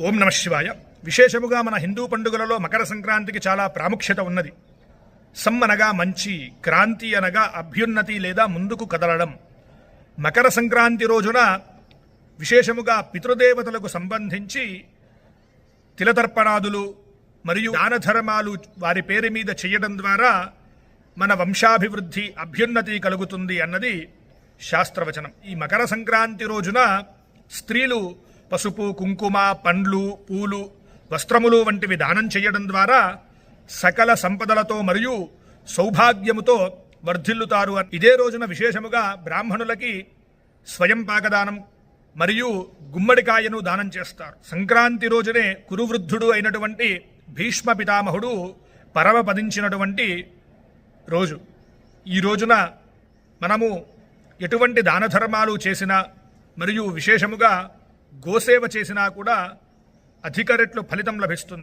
ఓం నమ శివాయ. విశేషముగా మన హిందూ పండుగలలో మకర సంక్రాంతికి చాలా ప్రాముఖ్యత ఉన్నది. సమ్మనగా మంచి క్రాంతి అనగా అభ్యున్నతి లేదా ముందుకు కదలడం. మకర సంక్రాంతి రోజున విశేషముగా పితృదేవతలకు సంబంధించి తిలతర్పణాదులు మరియు దానధర్మాలు వారి పేరు మీద చేయడం ద్వారా మన వంశాభివృద్ధి అభ్యున్నతి కలుగుతుంది అన్నది శాస్త్రవచనం. ఈ మకర సంక్రాంతి రోజున స్త్రీలు పసుపు కుంకుమ పండ్లు పూలు వస్త్రములు వంటివి దానం చేయడం ద్వారా సకల సంపదలతో మరియు సౌభాగ్యముతో వర్ధిల్లుతారు. అని ఇదే రోజున విశేషముగా బ్రాహ్మణులకి స్వయం పాకదానం మరియు గుమ్మడికాయను దానం చేస్తారు. సంక్రాంతి రోజునే కురువృద్ధుడు అయినటువంటి భీష్మ పితామహుడు పరమపదించినటువంటి రోజు. ఈ రోజున మనము ఎటువంటి దాన ధర్మాలు చేసినా మరియు విశేషముగా గోసేవ చేసినా కూడా అధిక రెట్లు ఫలితం లభిస్తుంది.